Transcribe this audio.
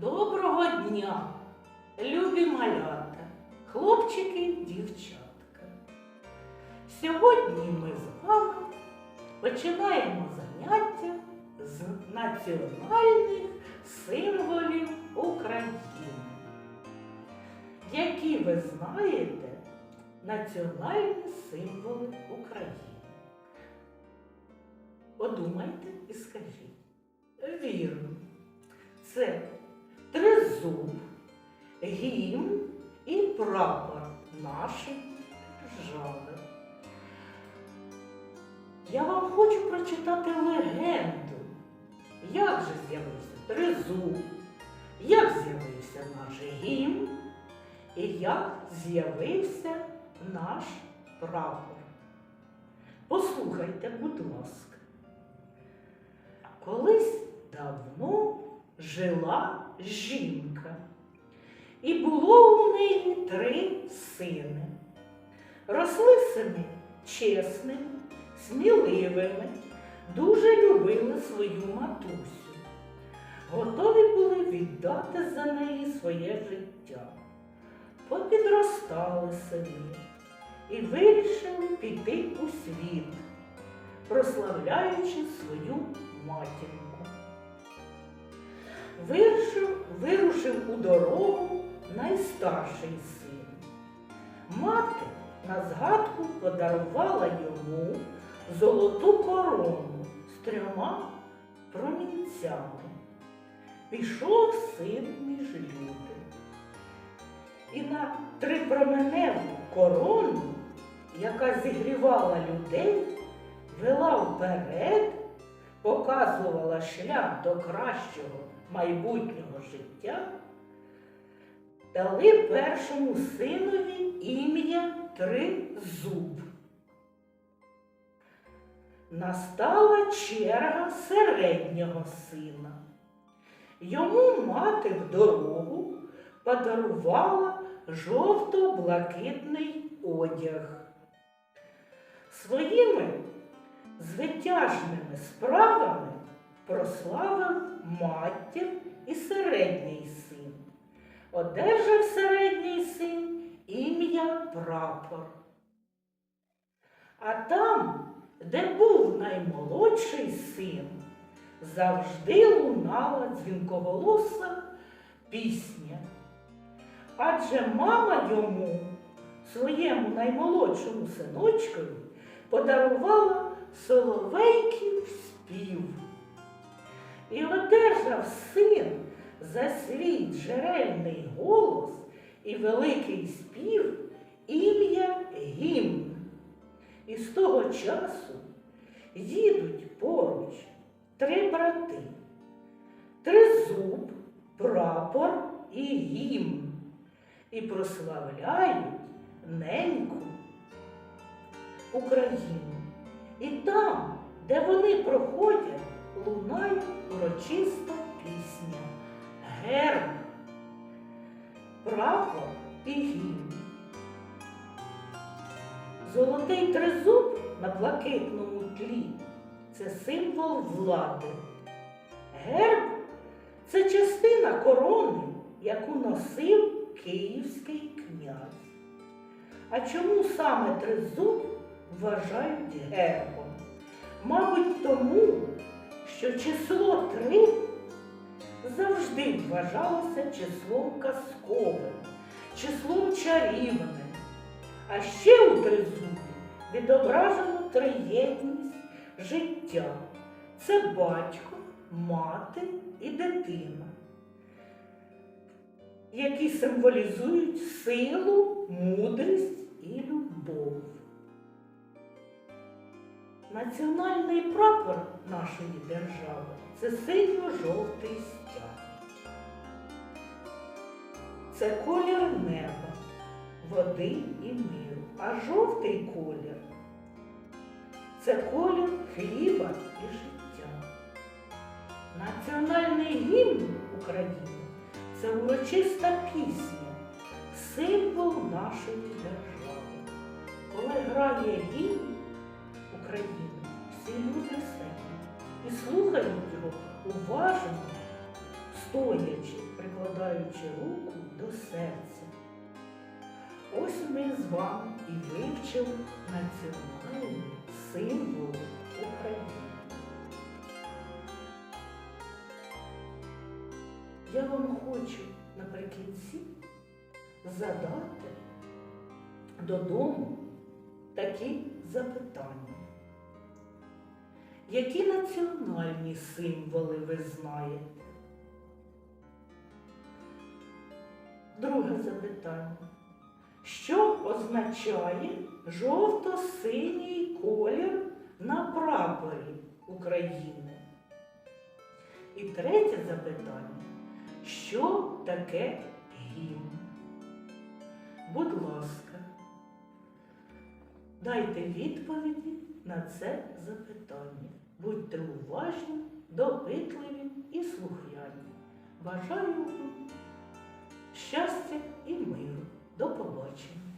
Доброго дня, любі малята, хлопчики, дівчатка. Сьогодні ми з вами починаємо заняття з національних символів України. Які ви знаєте національні символи України? Подумайте і скажіть. Вірно. Це тризуб, гімн і прапор нашої держави. Я вам хочу прочитати легенду. Як же з'явився тризуб, як з'явився наш гімн і як з'явився наш прапор. Послухайте, будь ласка. Колись давно жила жінка, і було у неї три сини. Росли сини чесними, сміливими, дуже любили свою матусю, готові були віддати за неї своє життя. Попідростали сини і вирішили піти у світ, прославляючи свою матінку. Вирушив, вирушив у дорогу найстарший син. Мати на згадку подарувала йому золоту корону з трьома промінцями. Пішов син між люди. І на трипроменеву корону, яка зігрівала людей, вела вперед, показувала шлях до кращого майбутнього життя, дали першому синові ім'я Тризуб. Настала черга середнього сина. Йому мати в дорогу подарувала жовто-блакитний одяг. Своїми звитяжними справами прославив матір і середній син. Одержав середній син ім'я прапор. А там, де був наймолодший син, завжди лунала дзвінковолоса пісня. Адже мама йому, своєму наймолодшому синочкові, подарувала соловейків спів. І одержав син за свій джерельний голос і великий спів ім'я гімн. І з того часу їдуть поруч три брати, тризуб, прапор і гімн, і прославляють неньку Україну. І там, де вони проходять, урочиста пісня, герб, прапор і гімн. Золотий тризуб на блакитному тлі це символ влади. Герб це частина корони, яку носив київський князь. А чому саме тризуб вважають гербом? Мабуть, тому, що число три завжди вважалося числом казковим, числом чарівним. А ще у тризубі відображено триєдність життя. Це батько, мати і дитина, які символізують силу, мудрість і любов. Національний прапор нашої держави це синьо-жовтий стяг. Це колір неба, води і миру, а жовтий колір це колір хліба і життя. Національний гімн України це урочиста пісня, символ нашої держави. Коли грає гімн Всі люди себе і слухають його уважно, стоячи, прикладаючи руку до серця. Ось ми з вами і вивчили національні символи України. Я вам хочу наприкінці задати додому такі запитання. Які національні символи ви знаєте? Друге запитання. Що означає жовто-синій колір на прапорі України? І третє запитання. Що таке гімн? Будь ласка, дайте відповіді на це запитання. Будьте допитливі і слухняні. Бажаю вам щастя і миру. До побачення.